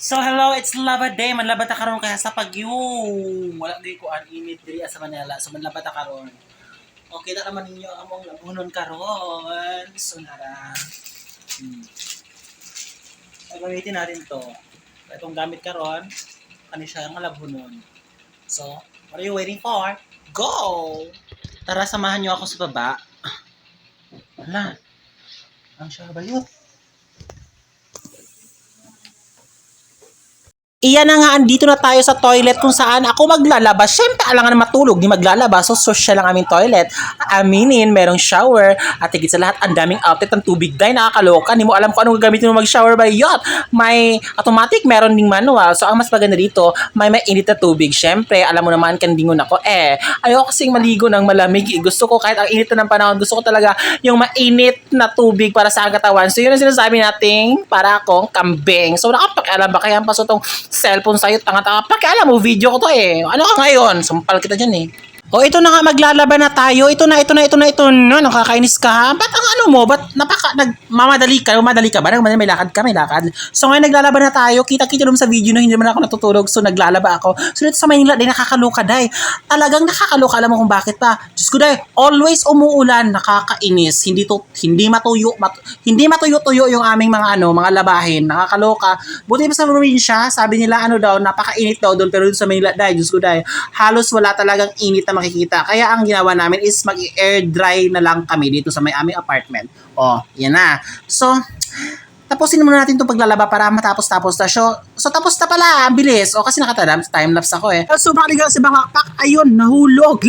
So hello, it's Lava Day. Manlaba ta karon kaya sa Pagyo. Wala di ko an init diri sa Manila. So manlaba ta karon. Okay na naman ninyo among labunon karon. So nara. Hmm. So, gamitin natin to. Itong gamit karon, kani siya ang labunon. So, what are you waiting for? Go! Tara, samahan niyo ako sa baba. Wala. Ang siya ba yun? Iyan na nga, andito na tayo sa toilet kung saan ako maglalaba. Siyempre, alangan na matulog, di maglalaba. So, social lang aming toilet. Aminin, merong shower. At higit sa lahat, ang daming outlet ng tubig dahil nakakaloka. Hindi mo alam kung anong gagamitin mo mag-shower by yacht. May automatic, meron ding manual. So, ang mas maganda dito, may mainit na tubig. Siyempre, alam mo naman, kandingon ako. Eh, ayoko kasing maligo ng malamig. Gusto ko, kahit ang init na ng panahon, gusto ko talaga yung mainit na tubig para sa aking katawan. So, yun ang sinasabi nating para akong kambing. So, nakapakialam ba kaya ang paso tong cellphone sa'yo, tanga-tanga. Pakialam mo, video ko to eh. Ano ka ngayon? Sumpal kita dyan eh. O ito na nga, maglalaba na tayo. Ito na, ito na, ito na, ito na. Nakakainis ka ha? Ba't ang ano mo? Ba't napaka, nagmamadali ka? Mamadali ka ba? Nagmamadali, may lakad ka, may lakad. So ngayon naglalaba na tayo. Kita-kita naman sa video na hindi naman ako natutulog. So naglalaba ako. So dito sa Maynila, day nakakaloka, day. Talagang nakakaloka. Alam mo kung bakit pa? Diyos. Always umuulan. Nakakainis. Hindi to, hindi matuyo, mat, hindi matuyo-tuyo yung aming mga ano, mga labahin. Nakakaloka. Buti pa sa probinsya, sabi nila ano daw, napakainit daw doon. Pero dito sa Maynila, day, Diyos ko. Halos wala talagang init na makikita. Kaya ang ginawa namin is mag-air dry na lang kami dito sa may aming apartment. Oh, yan na. So, tapusin muna natin itong paglalaba para matapos-tapos na show. So, tapos na pala. Ang bilis. O, kasi nakatadam, time-lapse ako eh. So, makaligaw si Bangakpak. Ayun, nahulog.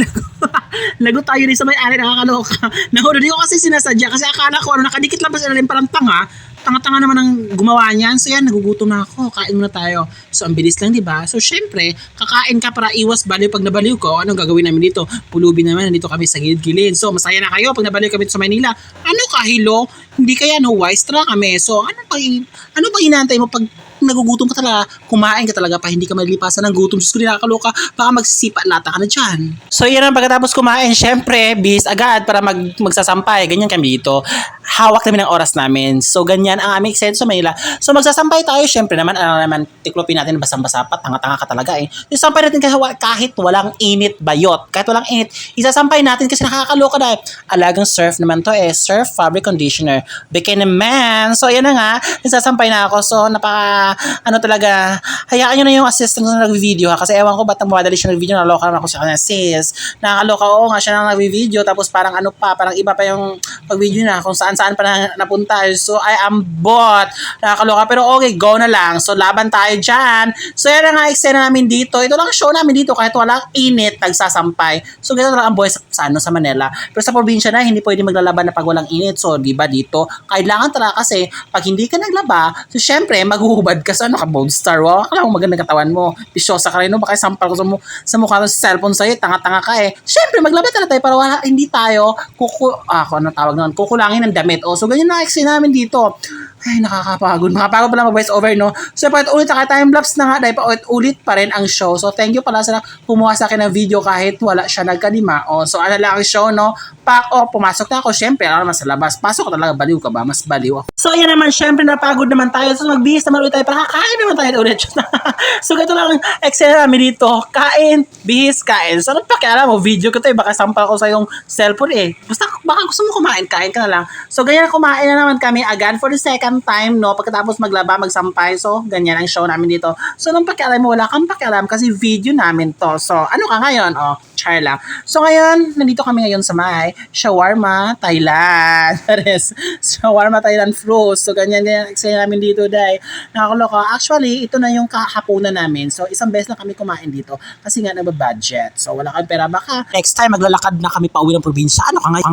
Lagot tayo rin sa may ari, nakakaloka. Nahulog. Di ko kasi sinasadya. Kasi akala ko, ano, nakadikit lang pa sila parang tanga. Tanga-tanga naman ang gumawa niyan. So yan, nagugutom na ako. Kain muna tayo. So ang bilis lang, di ba? So syempre, kakain ka para iwas baliw pag nabaliw ko. Anong gagawin namin dito? Pulubi naman, nandito kami sa gilid-gilid. So masaya na kayo pag nabaliw kami sa Maynila. Ano ka, hilo? Hindi kaya no wise tara kami. So ano pa ano pa inaantay mo pag nagugutom ka talaga, kumain ka talaga pa, hindi ka malilipasan ng gutom. Diyos ko, nakakaloka, baka magsisipa lata ka na dyan. So, yan ang pagkatapos kumain, syempre, bis agad para mag, magsasampay. Ganyan kami dito. Hawak namin ang oras namin. So, ganyan ang aming extent sa Manila. So, magsasampay tayo, syempre naman, ano naman, tiklopin natin, basang-basa pa, tanga-tanga ka talaga eh. Isasampay natin kahit, kahit walang init bayot. Kahit walang init, isasampay natin kasi nakakaloka na. Alagang surf naman to eh. Surf fabric conditioner. Bikini man. So, ayan na nga. Isasampay na ako. So, napaka, ano talaga, hayaan nyo na yung assistant na nag-video ha. Kasi ewan ko ba't mamadali siya nag-video. Naloka naman ako sa kanya. Sis, nakakaloka. Oo nga siya na nag-video. Tapos parang ano pa, parang iba pa yung pag-video na kung saan-saan pa na, napunta. So, I am bot. Nakakaloka. Pero okay, go na lang. So, laban tayo dyan. So, yan na nga eksena namin dito. Ito lang ang show namin dito kahit walang init, nagsasampay. So, ganito lang ang boys sa, ano, sa Manila. Pero sa probinsya na, hindi pwede maglalaban na pag walang init. So, di ba dito, kailangan talaga kasi pag hindi ka naglaba, so syempre, maghuhubad ka sa ano ka, bold star. Wow, akala mo magandang katawan mo. Pisyosa ka rin, no? Baka sampal ko sa, mu- sa mukha ng cellphone sa'yo, tanga-tanga ka eh. Syempre, maglaba talaga tayo para wala, hindi tayo, kuku, ah, ano tawag naman, kukulangin ng damit. O, so ganyan na eksena namin dito. Ay, nakakapagod. Makapagod pala mag-voice over, no? So, pa ulit na time-lapse na nga, dahil pa ulit pa rin ang show. So, thank you pala sa kumuha sa akin ng video kahit wala siya nagkalima. O, so, ano lang ang show, no? Pa, o, pumasok na ako. Syempre, alam naman sa labas. Pasok talaga, baliw ka ba? Mas baliw ako. So, ayan naman, syempre, napagod naman tayo. So, magbihis naman ulit tayo para kakain naman tayo ulit. so, ganito lang ang eksena namin dito. Kain, bihis, kain. So, ano pa kaya mo, video ko to eh. Baka sampal ko sa yung cellphone eh. Basta, baka gusto mo kumain, kain ka na lang. So, ganyan kumain na naman kami again for the second time, no? Pagkatapos maglaba, magsampay. So, ganyan ang show namin dito. So, nung pakialam mo, wala kang pakialam kasi video namin to. So, ano ka ngayon? Oh, char lang. So, ngayon, nandito kami ngayon sa may Shawarma, Thailand. Pares. Shawarma, Thailand fruits. So, ganyan, ganyan. Eksena namin dito, dahil nakakaloka. Actually, ito na yung kahapunan namin. So, isang beses lang kami kumain dito kasi nga nababudget. So, wala kang pera. Baka next time maglalakad na kami pa uwi ng probinsya. Ano ka ngayon?